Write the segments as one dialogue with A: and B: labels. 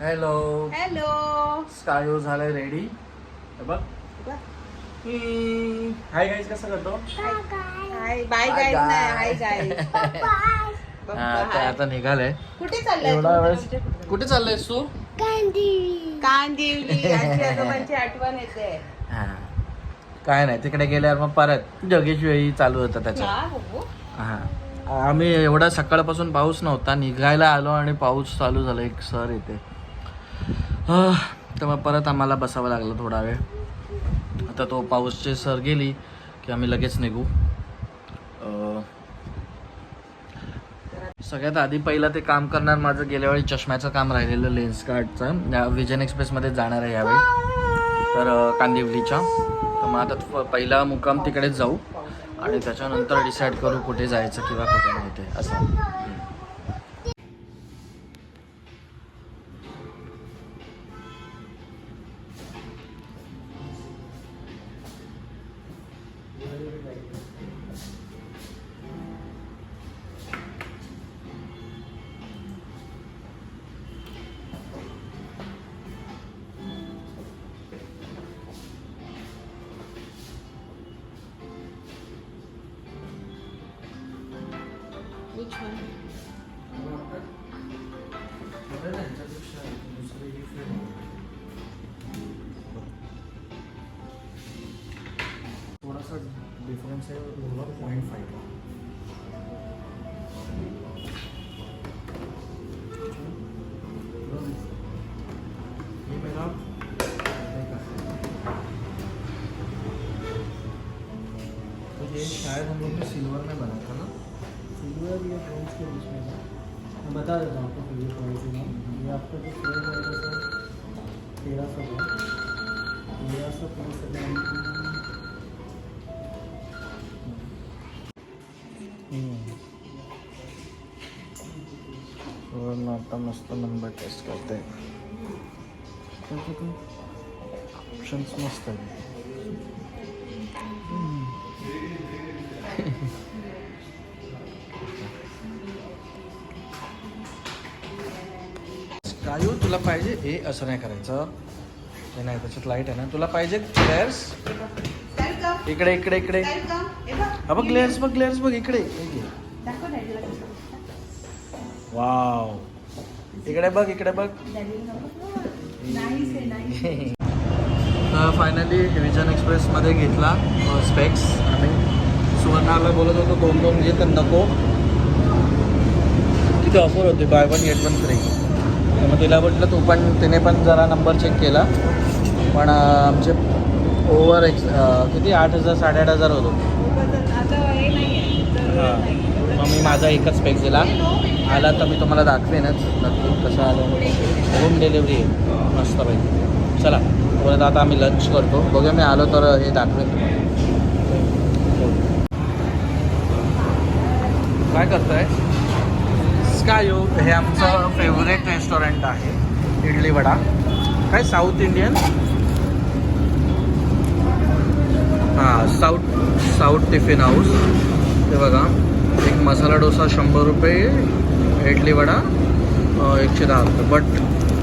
A: Hello
B: hello
A: स्कायो झालाय ready बघ. Hi guys कसं करतो?
B: Hi bye
A: Bye,
B: guys
A: guys.
B: नाही हाय गाईज
A: हा, तर आता निघालंय.
B: कुठे चाललाय
A: एवढा
B: तू?
A: वेळेस कुठे? चाललायस तू?
B: कांदिवली आजी आजोबांची आठवण येते.
A: हा. काय नाही तिकडे गेल्यावर मग परत जगेश वेळी चालू होतं त्याच्या
B: हा, बघू.
A: हा. आम्ही एवढा सकाळपासून पाऊस नव्हता निघायला आलो आणि पाऊस चालू झाला. एक सर येते. तर मग परत आम्हाला बसावं लागलं थोडा वेळ. आता तो पाऊसचे सर गेली की आम्ही लगेच निघू. सगळ्यात आधी पहिलं ते काम करणार माझं गेल्या वेळी चष्म्याचं काम राहिलेलं लेन्स कार्डचं विजन एक्सप्रेसमध्ये जाणार आहे यावेळी. तर कांदिवलीच्या. तर मग आता फ- पहिला मुक्काम तिकडेच जाऊ. आणि त्याच्यानंतर डिसाईड करू कुठे जायचं किंवा कुठे नाही ते असं. डिफरन्स आहे पॉईंट फाईव्ह ये मेरा तो ये शायद हम लोग ने सिल्वर में बना था ना?
C: सिल्वर या ब्रॉन्ज के बीच में बता देता हूँ।
A: वरून आता मस्त नंबर टेस्ट करते. ऑप्शन्स मस्त आहे कायू तुला पाहिजे हे असं नाही करायचं. हे नाही त्याच्यात लाइट आहे ना. तुला पाहिजे ग्लेअर्स
B: चालेल का?
A: इकडे इकडे. इकडे?
B: हे बघ.
A: हा बघ ग्लेअर्स बघ ग्लेअर्स बघ इकडे हे घे.
B: दाखव डॅडीला कसं.
A: वाव. इकडे बघ इकडे बघ. फायनली विजन एक्सप्रेसमध्ये घेतला स्पेक्स आम्ही सुवर्णाला बोलत होतो दोन दोन घे तर नको. तिथे ऑफर होती buy one get one free मग तिला म्हटलं तू पण तिने पण जरा नंबर चेक केला. पण आमचे ओव्हर एक्स किती? आठ हजार साडेआठ हजार होतो.
B: हे
A: मी माझा एकच पॅक दिला. आला तर मी तुम्हाला दाखवेनच. नक्की कसं आलं. होम डिलेवरी आहे. पाहिजे चला परत आता आम्ही लंच करतो. बघूया मी आलो तर हे दाखवेन तुम्हाला. काय करतोय? स्कायो हो, हे आमचं फेवरेट रेस्टॉरंट आहे. इडली वडा. काय साऊथ इंडियन हां साऊथ साऊथ टिफिन हाऊस ते बघा. मसाला डोसा शंभर रुपये इडली वडा एकशे दहा रुपये. बट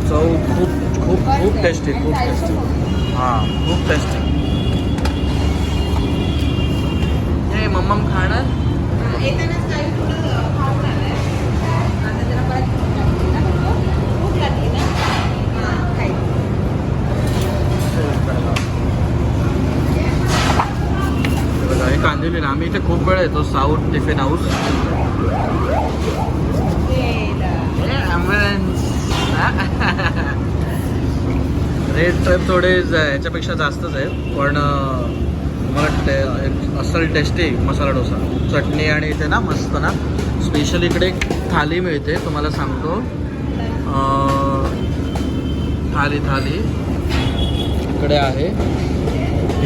A: चव खूप खूप खूप टेस्टी खूप टेस्टी हां खूप टेस्टी हे मम्मम खाणार
B: हां, येतानाच काही थोडं खाऊन आलंय. आता जरा परत भूक लागली ना नको? भूक लागली ना? हां, खाईल.
A: हे कांदिवली ना. आम्ही इथे खूप वेळ येतो साऊथ टिफिन हाऊस. रेट तर थोडे ह्याच्यापेक्षा जास्तच आहे पण मला टे असल टेस्टी मसाला डोसा. चटणी आणि इथे ना मस्त ना स्पेशल इकडे थाली मिळते तुम्हाला सांगतो. थाली थाली. इकडे आहे.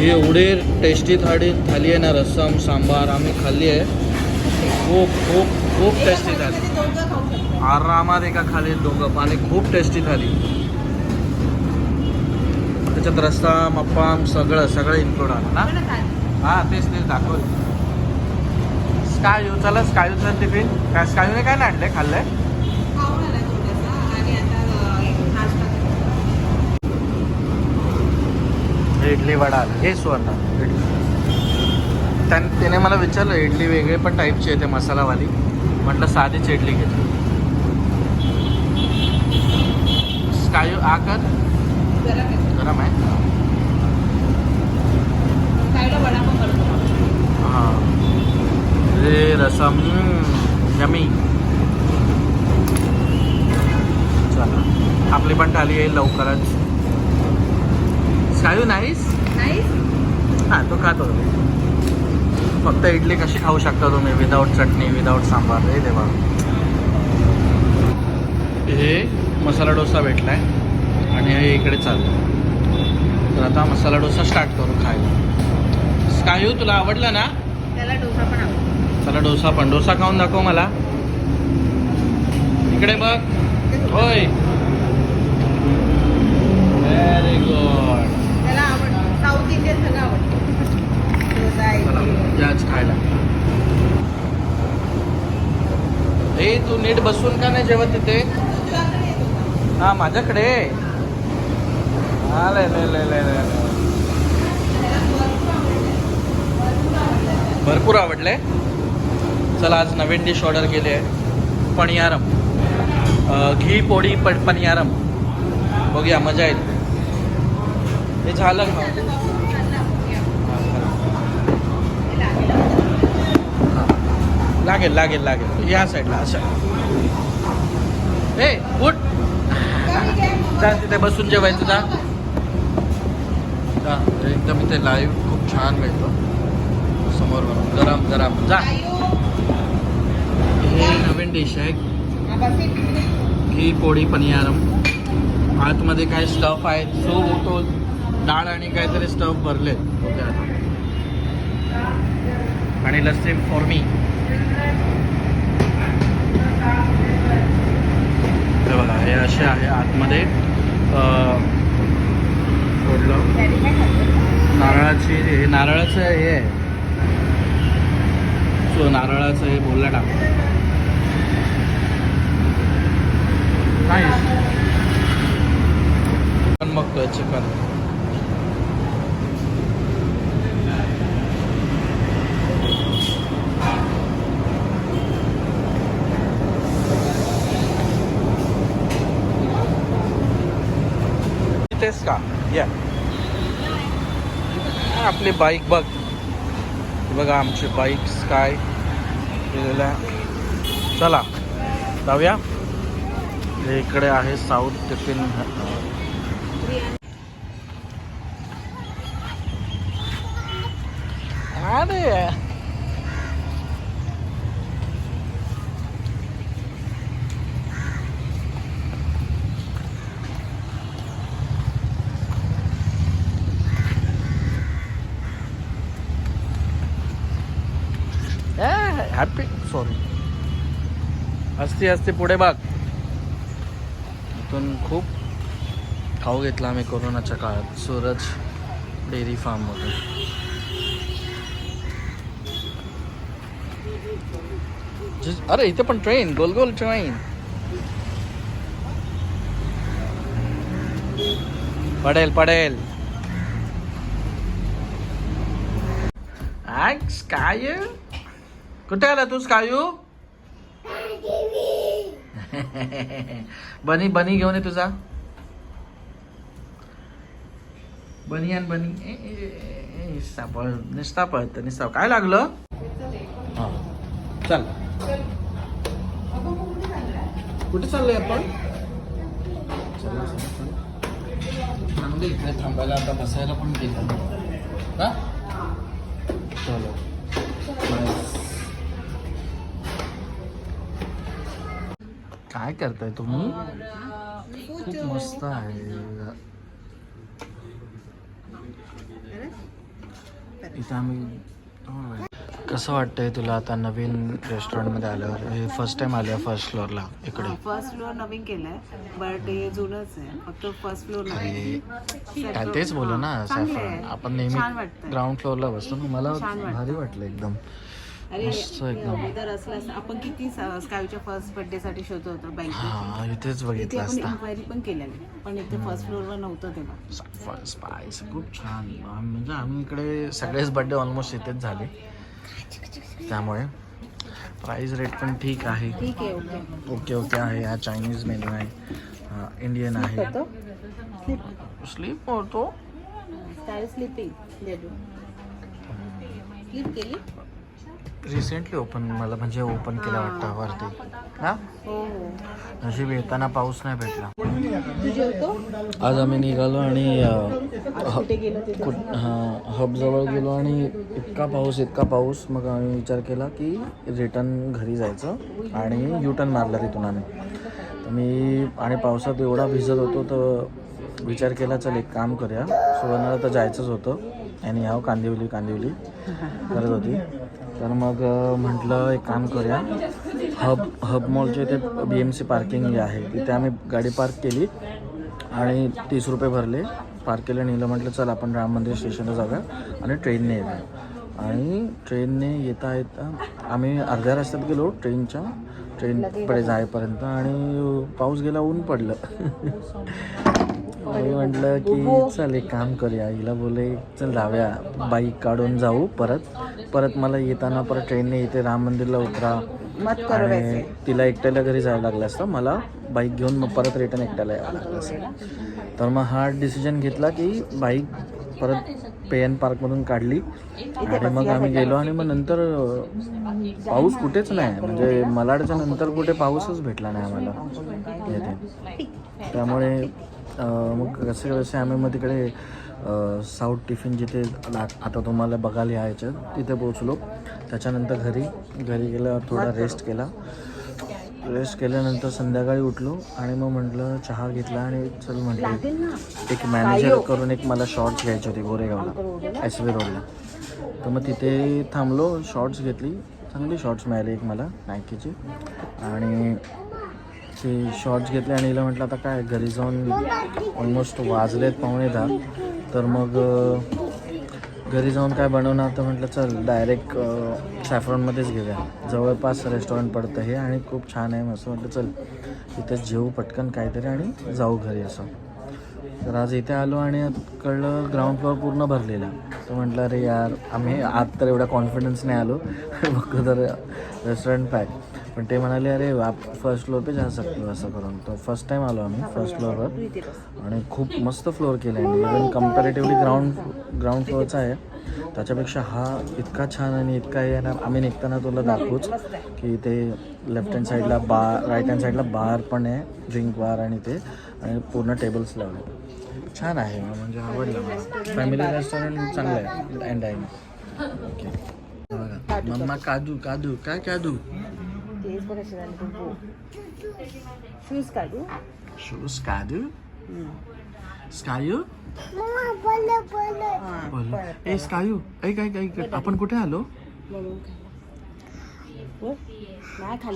A: ही एवढी टेस्टी थाळी थाली आहे ना रस्सम सांबार आम्ही खाल्ली आहे. खूप खूप खूप टेस्टी थाली. आरामात एका खाली दोघं आणि खूप टेस्टी थाली त्याच्यात रस्सा मप्पाम सगळं सगळं इन्क्लूड आलं ना. हां तेच तेच दाखवलं. स्कायू चला स्कायूचं टिफिन काय स्कायूने काय नाही आणलंय खाल्लंय
B: खाऊन आला थोडासा आणि आता अं, एक नाश्ता
A: इडली वडा हे सुवर्ण. इडली त्यान त्याने मला विचारलं इडली वेगळे पण टाईपची येते मसालावाली. म्हटलं साधीच इडली घेतली स्काय आकार
B: गरम आहे
A: गरम आहे. हां. रे रसम. यमी. चला. आपली पण थाली येईल लवकरच. स्कायू नाहीस?
B: नाही
A: हां तो खातो. फक्त इडली कशी खाऊ शकता तुम्ही विदाऊट चटणी विदाऊट सांबार हे देवा. हे मसाला डोसा भेटलाय आणि हे इकडे चाललं तर आता मसाला डोसा स्टार्ट करू खायला. स्कायू तुला आवडलं ना?
B: त्याला डोसा पण आवडतो.
A: चला डोसा पण. डोसा खाऊन दाखव मला. इकडे बघ. होय. व्हेरी गुड
B: त्याला आवडतं साऊथ इंडियन सगळं आवडतं डोसा
A: चला
B: इडली.
A: याच खायला. ए तू नीट बसून का नाही जेवत तिथे? हा माझ्याकडे. हा, लय, लय, लय, लय, लय.
B: भरपूर
A: आवडले. चला आज नवीन डिश ऑर्डर केली आहे. पणियारम घी पोळी पण पणियारम बघूया मजा येईल. हे झालं खाऊन.
B: खाल्लं आपण, या.
A: हा,
B: हे लागेल.
A: हा. लागेल लागेल लागेल. या साईडला अशा ए उठ. जा तिथे बसून जेवायचं जा जा, एकदम इथे लाईव्ह खूप छान मिळतो. समोर बनवून. गरम गरम. जा. हे नवीन डिश आहे. घी पोळी पनियारम आतमध्ये काय स्टफ आहे? जो तो डाळ आणि काहीतरी स्टफ भरले ओके आणि लस्सी फॉर मी हे बघा हे असे आहे आतमध्ये. अं, नारळाची हे नारळाचं हे आहे. सो नारळाचं हे बोलला टाक. नाही पण बघतोय चिकन. तेच का? या. आपली बाईक बघ. बघा आमची बाईक्स काय केलेल्या चला जाऊया. हे इकडे आहे साऊथ टिफिन. अरे हॅपी सॉरी असते असते पुढे बघ. इथून खूप खाऊ घेतला आम्ही कोरोनाच्या काळात सूरज डेअरी फार्ममधून मध्ये अरे इथे पण ट्रेन गोल गोल ट्रेन पडेल. पडेल काय. कुठे आला तू स्कायू बनी बनी घेऊन ये तुझा. बनी आणि बनी. ए, निस्ता पळ निस्ता पळत निस्ता काय लागलं? हा. चल. कुठे चाललोय आपण? चला, इकडे थांबायला आता बसायला पण गेलं हा? चलो. काय करताय तुम्ही? खूप मस्त आहे. इथं आम्ही कसं वाटतंय तुला आता नवीन रेस्टॉरंटमध्ये आल्यावर? हे फर्स्ट टाइम आलं फर्स्ट फ्लोअरला इकडे.
B: फर्स्ट फ्लोअर नवीन केलंय बट हे जुनच आहे. फक्त फर्स्ट फ्लोअर
A: तेच बोललो ना. आपण नेहमी. ग्राउंड फ्लोअरला बसतो ना मला. भारी वाटलं एकदम. मस्त एकदम.
B: इधर असलास आपण किती स्कायच्या फर्स्ट बर्थडे साठी शोधत होतो
A: हा इथेच
B: तिथे
A: बघितलं
B: आपण
A: असता.
B: इन्क्वायरी पण केलेली. पण इथे फर्स्ट फ्लोअरवर नव्हतं तेव्हा.
A: खूप छान. आम- म्हणजे आम्ही इकडे सगळेच बड्डे ऑलमोस्ट इथेच झाले. त्यामुळे प्राईस रेट पण ठीक आहे.
B: ठीक आहे ओके.
A: ओके ओके आहे. हा चायनीज मेनू आहे. हा इंडियन आहे.
B: होतो? स्लीप
A: होतो.
B: स्टाईल स्लीपिंग स्लीप केली?
A: रिसेंटली ओपन मला म्हणजे ओपन केलं वाटतं वरती. हा?
B: हो. हो
A: नशीब येताना पाऊस नाही भेटला. आज आम्ही निघालो आणि
B: आज कुठे गेलो ते
A: कुठ हां हबजवळ गेलो आणि इतका पाऊस इतका पाऊस. मग आम्ही विचार केला की रिटर्न घरी जायचं आणि यू टर्न मारला तिथून आम्ही. तर मी आणि पावसात एवढा भिजत होतो तर विचार केला चल एक काम करूया. सुवर्णाला तर जायचंच होतं. आणि ह्याव कांदिवली कांदिवली. करत होती. तर मग म्हटलं एक काम करूया. हब हब मॉलच्या इथे बी एम सी पार्किंग आहे. तिथे आम्ही गाडी पार्क केली आणि तीस रुपये भरले. पार्क केलं नेलं म्हटलं चल आपण राम मंदिर स्टेशनला जाऊया आणि ट्रेनने येऊया. आणि ट्रेनने येता येता आम्ही अर्ध्या रस्त्यात गेलो ट्रेनच्या ट्रेनकडे जायपर्यंत आणि पाऊस गेला ऊन पडलं. मी म्हटलं की चल एक काम करूया. हिला बोले चल जाऊया बाईक काढून जाऊ परत. परत मला येताना परत ट्रेनने इथे राम मंदिरला उतरा.
B: मत
A: आणि तिला एकट्याला घरी जायला लागलं असतं. मला बाईक घेऊन मग परत रिटर्न एकट्याला यावं लागलं असतं. तर मग हा डिसिजन घेतला की बाईक परत पे एन पार्कमधून काढली. आणि मग आम्ही गेलो आणि मग नंतर पाऊस कुठेच नाही. म्हणजे मलाडच्या नंतर कुठे पाऊसच भेटला नाही आम्हाला. येथे त्यामुळे मग कसे कसे आम्ही मग तिकडे साऊथ टिफिन जिथे आता तुम्हाला बघायला यायचं तिथे पोचलो त्याच्यानंतर घरी घरी गेल्यावर थोडा रेस्ट केला. रेस्ट केल्यानंतर संध्याकाळी उठलो आणि मग म्हटलं चहा घेतला आणि चल म्हटलं एक मॅनेजर करून एक मला शॉर्ट्स घ्यायचे होते गोरेगावला एस व्ही रोडला तर मग तिथे थांबलो शॉर्ट्स घेतली. चांगली शॉर्ट्स मिळाली एक मला नायकीची आणि ते शॉर्ट्स घेतले आणि हिला म्हटलं आता काय घरी जाऊन ऑलमोस्ट वाजलेत पावणे दहा. तर मग घरी जाऊन काय बनवणार तर म्हटलं चल डायरेक्ट सॅफ्रॉनमध्येच घेऊया. जवळपास रेस्टॉरंट पडतं हे आणि खूप छान आहे. असं म्हटलं चल इथे जेऊ पटकन काहीतरी आणि जाऊ घरी असं. तर आज इथे आलो आणि कळलं ग्राउंड फ्लोअर पूर्ण भरलेला तर म्हटलं अरे यार आम्ही आत तर एवढा कॉन्फिडन्सने आलो. बघतो तर रेस्टॉरंट पॅक पण ते म्हणाले अरे आप फर्स्ट फ्लोअर पे जा सकतो असं करून. तर फर्स्ट टाईम आलो आम्ही फर्स्ट फ्लोअरवर आणि खूप मस्त फ्लोअर केला आहे इव्हन कम्पॅरेटिव्हली ग्राउंड ग्राउंड फ्लोअरचा आहे. त्याच्यापेक्षा हा इतका छान आणि इतका हे आहे ना आम्ही निघताना तुला दाखवूच की ते लेफ्ट हँड साईडला बार राईट हँड साईडला बार पण आहे ड्रिंक बार आणि ते. आणि पूर्ण टेबल्स लावले छान आहे म्हणजे आवडलं मला. फॅमिली रेस्टॉरंट चांगलं आहे अँड आहे ओके बघा. मम्मा काजू काजू काय काजू?
B: तेच बघ असे झाले बुबू शूज काढू
A: शूज काजू स्कायू बोल ए स्कायू ऐक ऐक ऐक आपण कुठे आलो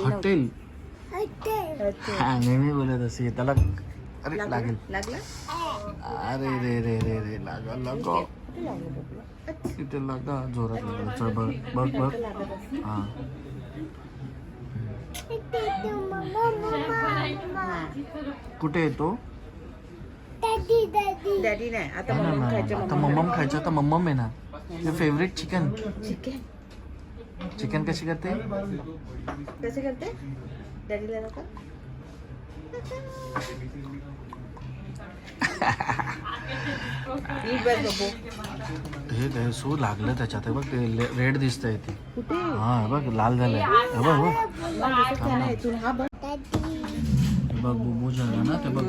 A: हॉटेल. हा नेहमी बोलत असे त्याला अरे लागेल
B: लागला
A: अरे रे रे रे रे लागा लागो? तिथे लागा जोरात लागला चल बघ बघ बघ हा. कुठे येतो
B: डॅडी नाही. आता
A: नाही,
B: मम्मा
A: नाही,
B: खायचं.
A: आता मम्मम खायचं आता मम्मम आहे ना. फेवरेट चिकन
B: चिकन
A: चिकन कशी करते?
B: कसे करते? डॅडीला नको
A: हे काय सू लागलं त्याच्यात. बघ ते रेड दिसतंय ते. हा बघ लाल झालंय. बघ बघ.
B: बघ
A: बुबू झालं ना ते बघ.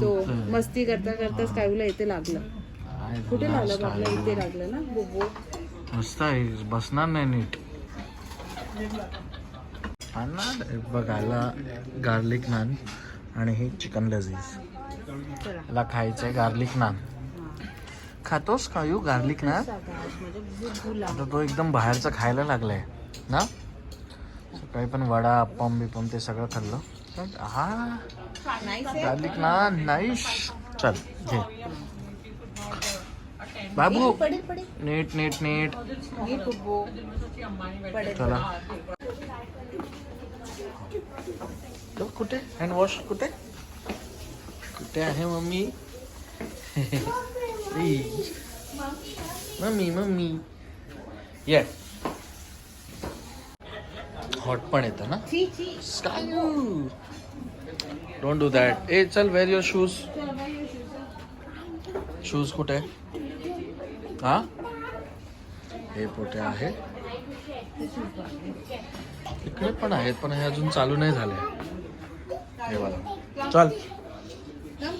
B: तो. मस्ती करता करता स्कायूला इथे लागलं.
A: काय
B: कुठे लागलं? इथे लागलं ना बुबू.
A: मस्त आहे. बसणार नाही नीट. हा ना हे बघ आला गार्लिक नान आणि हे चिकन लजीज
B: चला
A: याला खायचं आहे गार्लिक नान खातोस का यू? गार्लिक नान आता तो एकदम बाहेरचं खायला लागलाय ना? सकाळी पण वडा अप्पम बिपम ते सगळं खाल्लं. हा. गार्लिक नान नाही चल घे. बाबू नीट नीट नीट. चला. कुठे? हँड वॉश कुठे? कुठे आहे मम्मी. Mummy mummy. ये. हॉट पण येतं ना? स्कायू डोंट डू दॅट ए चल वेअर युअर शूज शूज कुठे? हा? हे कुठे आहे. इकडे पण आहेत पण हे अजून चालू नाही झाले. हे बघा. चल. चल.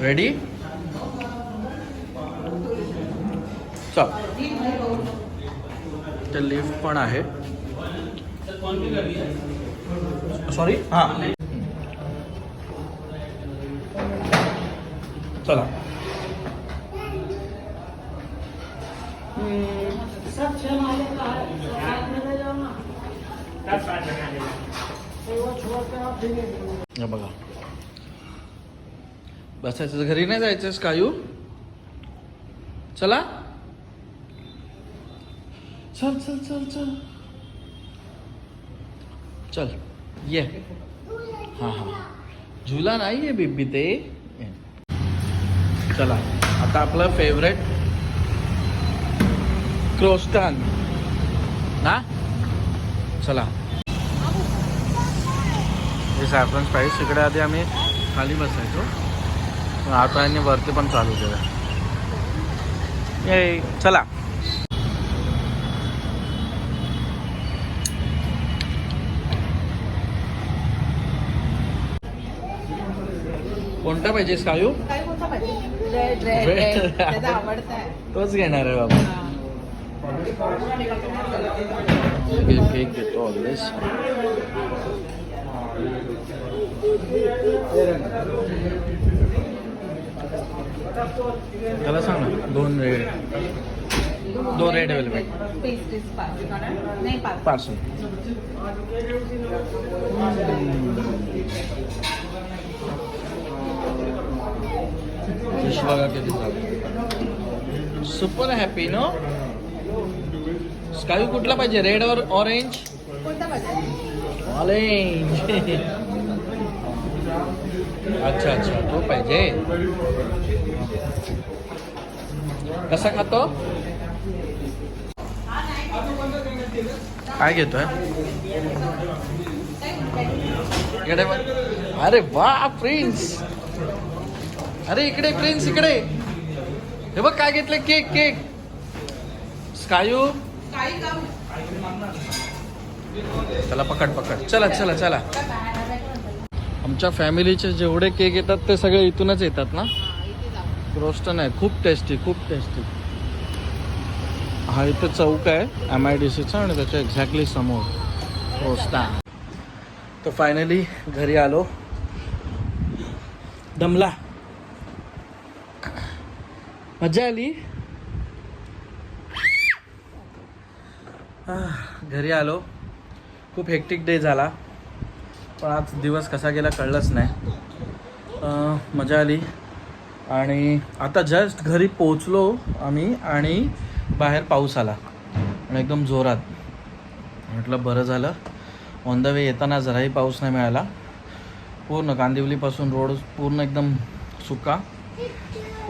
A: रेडी चल. ते लिफ्ट पण आहे. सॉरी हां. चला. हे बघा. बसायचं घरी नाही जायचंस कायू चला. चल चल चल चल. चल ये. हां हां. झुला नाही आहे बिब्बी ते. चला आता आपलं फेवरेट क्रोस्टन. ना? चला. हे सॅफ्रन स्पाईस इकडे आधी आम्ही खाली बसायचो. आता यांनी वरती पण चालू केलं. ये चला. कोणता पाहिजे कायू तोच घेणार आहे बाबा. केक घेतो ऑलवेज. त्याला सांग ना दोन रेड दोन रेड वेलवेट
B: पाच
A: पार्सल फिश बघा किती झालं सुपर हॅपी नो स्कायू कुठला पाहिजे? रेड और ऑरेंज ऑरेंज अच्छा अच्छा. तो पाहिजे. कसा खातो? काय घेतोय? इकडे अरे वा प्रिन्स. अरे इकडे प्रिन्स इकडे. हे बघ काय घेतलं केक केक. स्कायू. चला पकड पकड. चला चला चला. आमच्या फॅमिलीचे जेवढे केक येतात ते सगळे इथूनच येतात ना? रोस्ट नाही खूप टेस्टी खूप टेस्टी हा इथं चौक आहे एम आय डी सीचा आणि त्याच्या एक्झॅक्टली समोर. रोस्टा तर फायनली घरी आलो. दमला. मजा आली? घरी आलो. खूप हेक्टिक डे झाला. पण आज दिवस कसा गेला कळलंच नाही. मजा आली. आणि आता जस्ट घरी पोचलो आम्ही आणि बाहेर पाऊस आला. आणि एकदम जोरात. म्हटलं बरं झालं. ऑन द वे येताना जराही पाऊस नाही मिळाला. पूर्ण कांदिवलीपासून रोड पूर्ण एकदम सुका.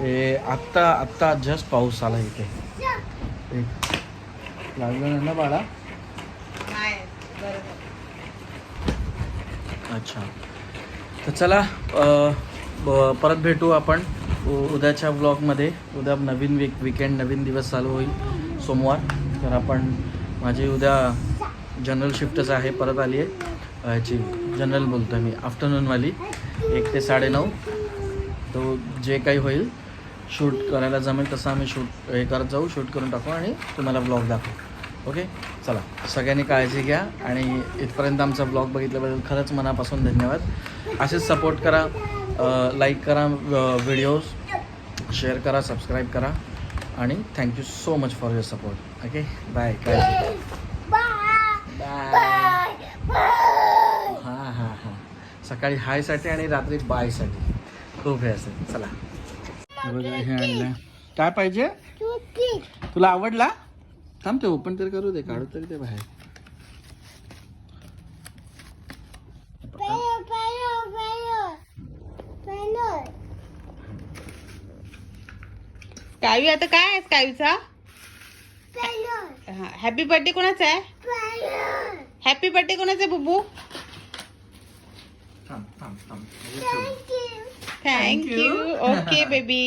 A: ए आत्ता आत्ता जस्ट पाऊस आला इथे. लागलं ना बाळा
B: नाही बरोबर
A: अच्छा. तर चला परत भेटू आपण उद्याच्या ब्लॉगमध्ये उद्या नवीन वीक विकेंड नवीन दिवस चालू होईल सोमवार. तर आपण माझी उद्या जनरल शिफ्टच आहे परत आली आहे. ह्याची जनरल बोलतो आहे मी आफ्टरनूनवाली एक ते साडेनऊ. तो जे काही होईल शूट करायला जमेल तसं आम्ही शूट हे करत जाऊ शूट करून टाकू आणि तुम्हाला ब्लॉग दाखवू. ओके? चला सगळ्यांनी काळजी घ्या आणि इथपर्यंत आमचा ब्लॉग बघितल्याबद्दल खरंच मनापासून धन्यवाद. असेच सपोर्ट करा लाईक करा व्हिडिओज शेअर करा सबस्क्राईब करा आणि thank you so much for your support okay bye काय बाय हां हां हां. सकाळी हायसाठी आणि रात्री बायसाठी खूप हे असेल. चला. हे आणलं काय पाहिजे? तुला आवडला? थांब ते ओपन तरी करू दे काढू तरी ते बाहेर.
B: स्कायू आता काय आहे स्कायूचा हॅपी बर्थडे कोणाचा आहे? हॅपी बर्थडे कोणाचा आहे बुबू?
A: थांब थांब थांब. ठेव.
B: थँक्यू ओके बेबी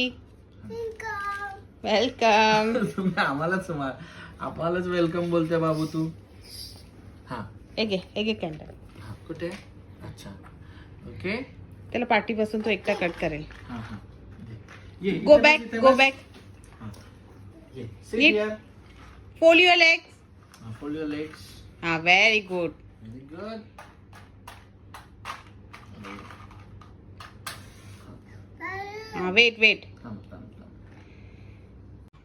B: वेलकम
A: तुम्ही आम्हालाच आम्हालाच वेलकम बोलते बाबू तू. हा.
B: एक घे एक कॅन्डल
A: हा. कुठे? अच्छा. ओके
B: त्याला पाठीपासून तो एकटा कट करेल.
A: हा हा. दे. ये,
B: गो
A: इथे
B: बॅक
A: इथे
B: गो
A: बस.
B: बॅक
A: हा. ये, sit here.
B: Fold your legs
A: हा, fold your legs.
B: हा व्हेरी गुड
A: Very good.
B: हा वेट वेट
A: थांब,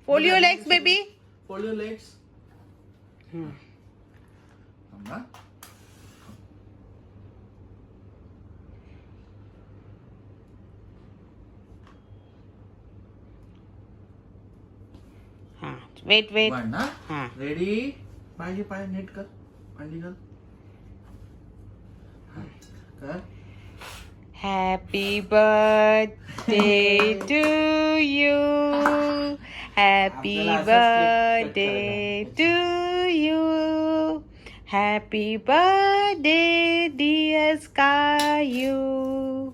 A: थांब, थांब.
B: Fold your legs baby
A: Fold your legs. थांब हा.
B: हा वेट वेट
A: One, हा?
B: हा
A: रेडी पाय पाय नीट कर पायली कर हा, कर
B: Happy birthday to you.
A: करायचं.
B: to you. Happy birthday, dear Scayu.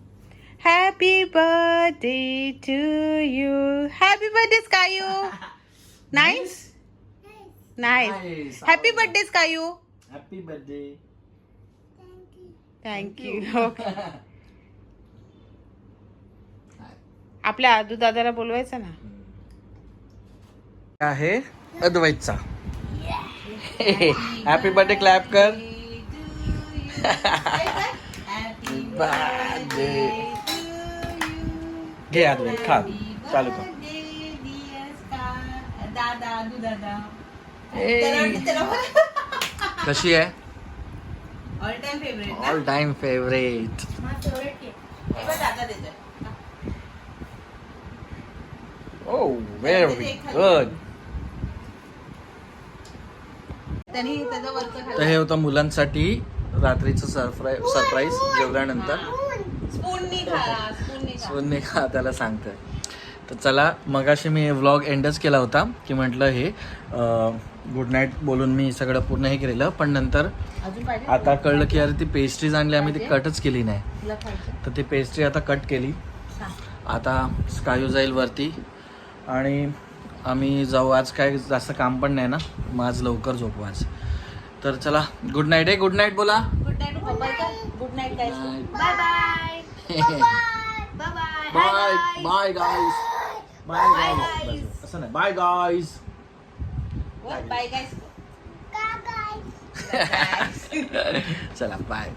B: Happy birthday to you. Happy birthday, Scayu. Nice? Nice.
A: Nice.
B: Happy birthday, Scayu.
A: Happy birthday
B: Thank you. Okay. आपल्या आदू दादाला बोलवायचं ना
A: आहे अद्वैतचा. हॅपी बर्थडे क्लॅप कर. घे अद्वैत खा. चालू कर. कशी आहे?
B: All time favourite
A: all time favourite oh very good
B: त्यांनी त्याचं वरचं
A: तर हे होतं मुलांसाठी रात्रीचं सरप्राईज सरप्राईज जेवल्यानंतर.
B: स्पूननी खा स्पूननी खा.
A: का त्याला सांगतोय. तर चला मगाशी मी व्लॉग एंडच केला होता की म्हटलं हे गुड नाईट बोलून मी सगळं पूर्ण हे केलेलं पण नंतर
B: अजून पाहिजे?
A: आता कळलं की अरे ती पेस्ट्रीज आणली आम्ही ती कटच केली नाही.
B: तुला खायचं?
A: तर ती पेस्ट्री आता कट केली. आता स्कायू जाईल वरती. आणि आम्ही जाऊ. आज काय जास्त काम पण नाही ना. मग आज लवकर झोपू आज. तर चला गुड नाईट आहे. गुड नाईट बोला.
B: Good night good night guys. Bye bye bye
A: bye bye guys bye guys असं नाही बाय गाईज
B: बाय गाईस
A: चला बाय